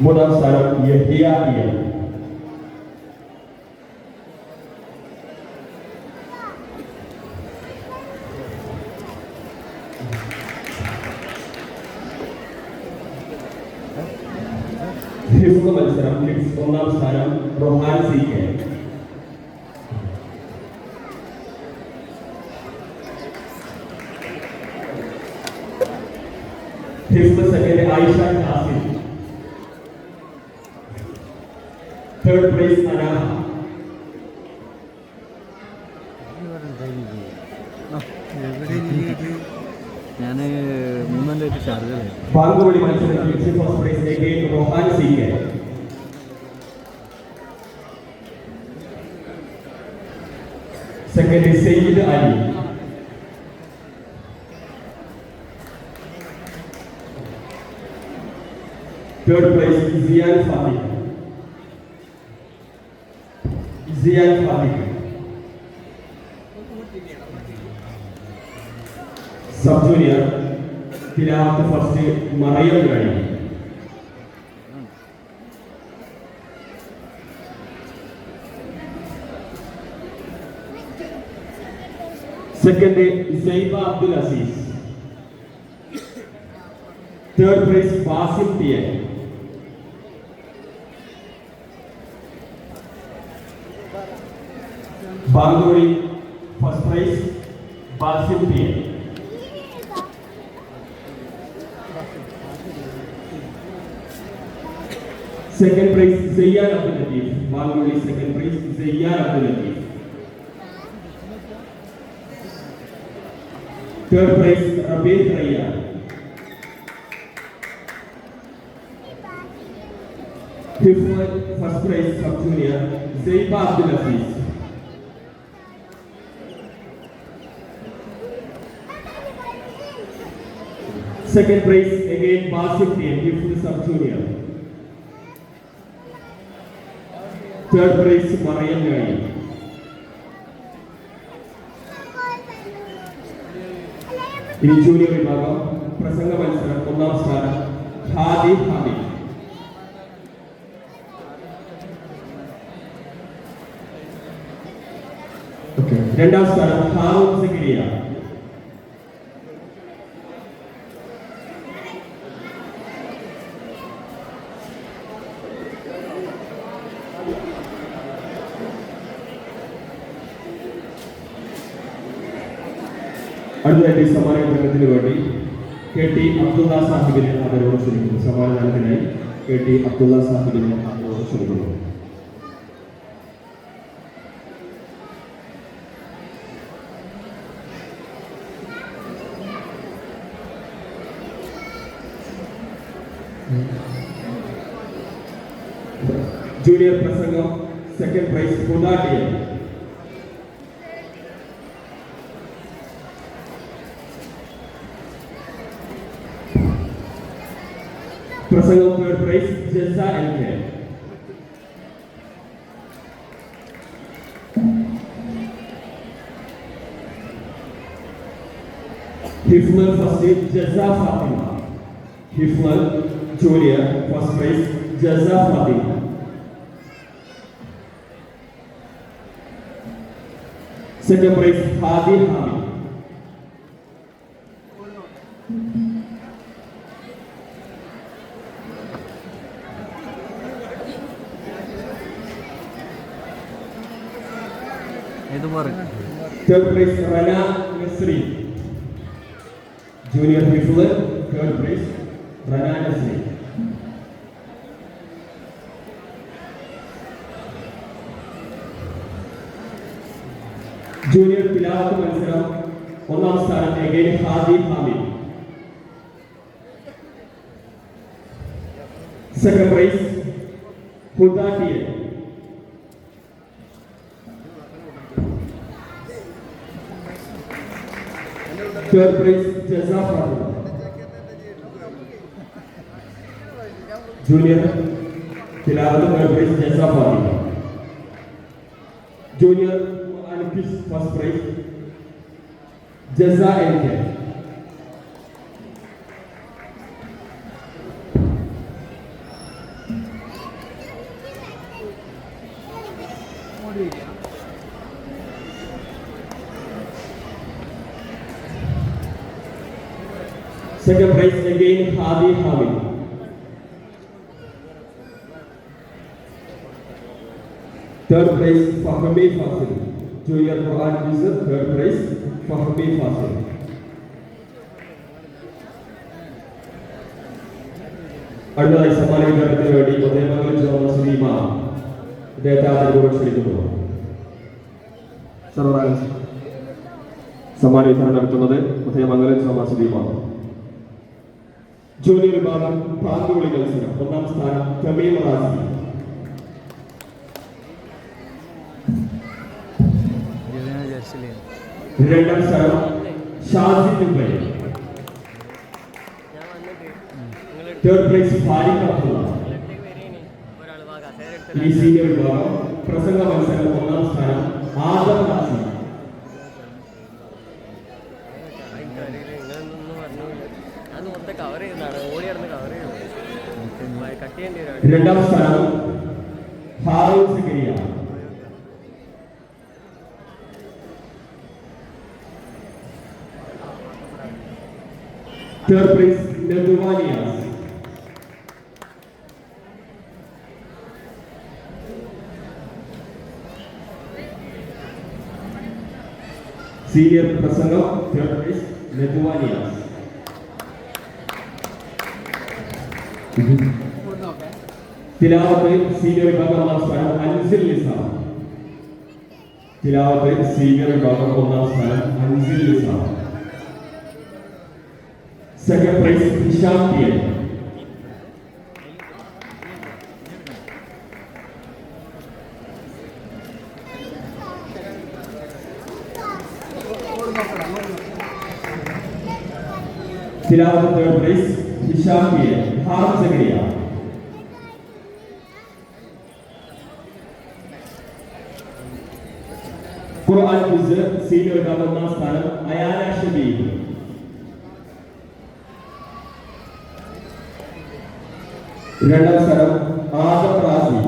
മൂന്നാം സ്ഥാനം യഹിയ ഇയൽ ഹിഫ്സ് മത്സരം ഹിഫ്സ് ഒന്നാം സ്ഥാനം റൊഹാൻ സി കെ ഹിഫ്സ് second Ayisha Qasem third prize Anaha ഞാൻ മൂന്നാലായിട്ട് ഷാർജയിലായിരുന്നു ബാങ്കുവഴി മത്സരം ഹിഫ്സ് first again Rohan C K second Sayed Ali third prize Zian Fathih Zian സാധിക്കും സബ് ജൂനിയർ തിലാവത്ത് ഫസ്റ്റ് മറയം കഴിഞ്ഞു. Second Saiba Abdul Azeez third prize Basim T बांगुरी first prize Basim P second prize Zayan Abdul Latif. बांगुरी second prize Zayan Abdul Latif. Third prize Rabir Raiya. Fifth first prize sub junior Zaiba Abdul Latif Second prize again Basim team, fifth sub junior. Third prize Mariyam കഴിഞ്ഞു ഇനി junior വിഭാഗം പ്രസംഗ മത്സരം ഒന്നാം സ്ഥാനം ഹാദി ഹാദി രണ്ടാം സ്ഥാനം ഹാറൂൺ സിഗിരിയ. അടുത്തതായിട്ട് സമ്മാന വിതരണത്തിന് വേണ്ടി കെ ടി അബ്ദുള്ള സാഹിബിനെ ആദരവോട് ക്ഷണിക്കുന്നു. സമ്മാനദാനത്തിനായി കെ ടി അബ്ദുള്ള സാഹിബിനെ ആദരവോട് ക്ഷണിക്കുന്നു. ജൂനിയർ പ്രസംഗം സെക്കൻഡ് പ്രൈസ് ഹുദാട്ടിയൻ പ്രസംഗം third prize Jaza L K ഹിഫ്ലൽ first ജസ Fathima ഹിഫ്ലൽ junior first prize Jaza Fathima second prize Hadi ഏത് പറയും Third place, Rana Nasri. Junior Hifle, third place, Rana Nasri. Junior പിലാവത്ത് മത്സരം ഒന്നാം സ്ഥാനം again Hadi Hamid Second prize, Huda TA. Third Jaza Fatima. Junior, Tilawat third prize, Jaza Fatima. Junior, Ankish first prize, Jaza NK. Second prize again Hadi Hamid. Third prize Fahmi Fasil. Junior Quran user third prize Fahmi Fasil. അടുത്തതായി സമ്മാന വിതരണത്തിന് വേണ്ടി ഉദയമംഗലം ചേർന്ന ശ്രീമ അദ്ദേഹത്തെ ആദരപൂർവം ക്ഷണിക്കുന്നു സർവതാരം സമ്മാന വിതരണം നടത്തുന്നത് ഉദയമംഗലം ചേർന്ന ശ്രീമ ജൂനിയർ വിഭാഗം പാങ്കുവിളി മത്സരം. ഒന്നാം സ്ഥാനം തമീം റാസി രണ്ടാം സ്ഥാനം Shazi Dubai third place Fariq Abdullah. ഈ സീനിയർ വിഭാഗം പ്രസംഗ മത്സരം ഒന്നാം സ്ഥാനം ആദം റാസി. മൊത്തം കവർ ചെയ്യുന്നതാണ് ഓടി കിടന്ന് കവർ ചെയ്യുന്നത് കട്ട് ചെയ്യേണ്ടി വരും രണ്ടാം സ്ഥാനം ഹാറൂൺ സിക്കരിയ തേർഡ് പ്രൈസ് നെതുവാനിയാസ് സീനിയർ പ്രസംഗം തേർഡ് പ്രൈസ് നെതുവാനിയാസ് തിലാവത്ത് സീനിയർ വിഭാഗം ഒന്നാം സ്ഥാനം അൻസിൽ നിസാം തിലാവത്ത് സീനിയർ വിഭാഗം ഒന്നാം സ്ഥാനം Ansil Nizam second prize Hisham T N തിലാവത്ത് third price N ഹാറം quiz senior ഒന്നാം സ്ഥാനം അയാന ഷബീബ് രണ്ടാം സ്ഥലം Adam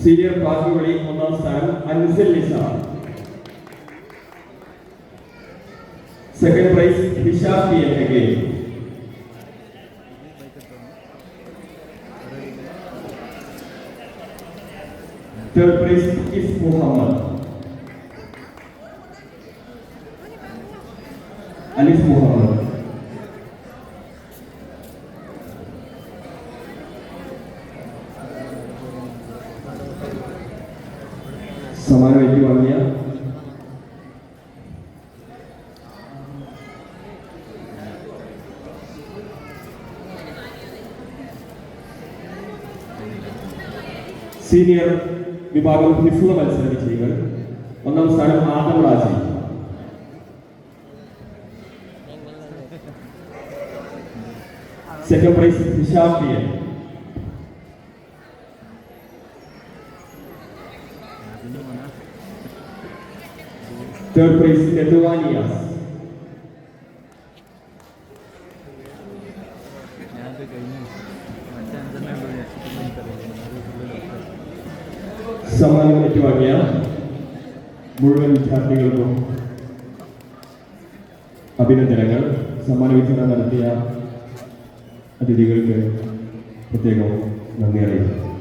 സീനിയർ പാർട്ടികളി ഒന്നാം സ്ഥാനം Ansal Nizam second prize Hisham P N again third prize if Muhammad Alif Muhammad Senior വിഭാഗം ഹിഫ്ല മത്സര വിജയികൾ ഒന്നാം സ്ഥാനം Adam Raji. Second prize Hisham third prize നെതുവാനിയാസ് ഞാനത് കഴിഞ്ഞു. മറ്റേ എനിക്കറിയില്ല സമ്മാനം ഏറ്റുവാങ്ങിയ മുഴുവൻ വിദ്യാർത്ഥികൾക്കും അഭിനന്ദനങ്ങൾ. സമ്മാന വിതരണം നടത്തിയ അതിഥികൾക്ക് പ്രത്യേകം നന്ദി അറിയിക്കുന്നു.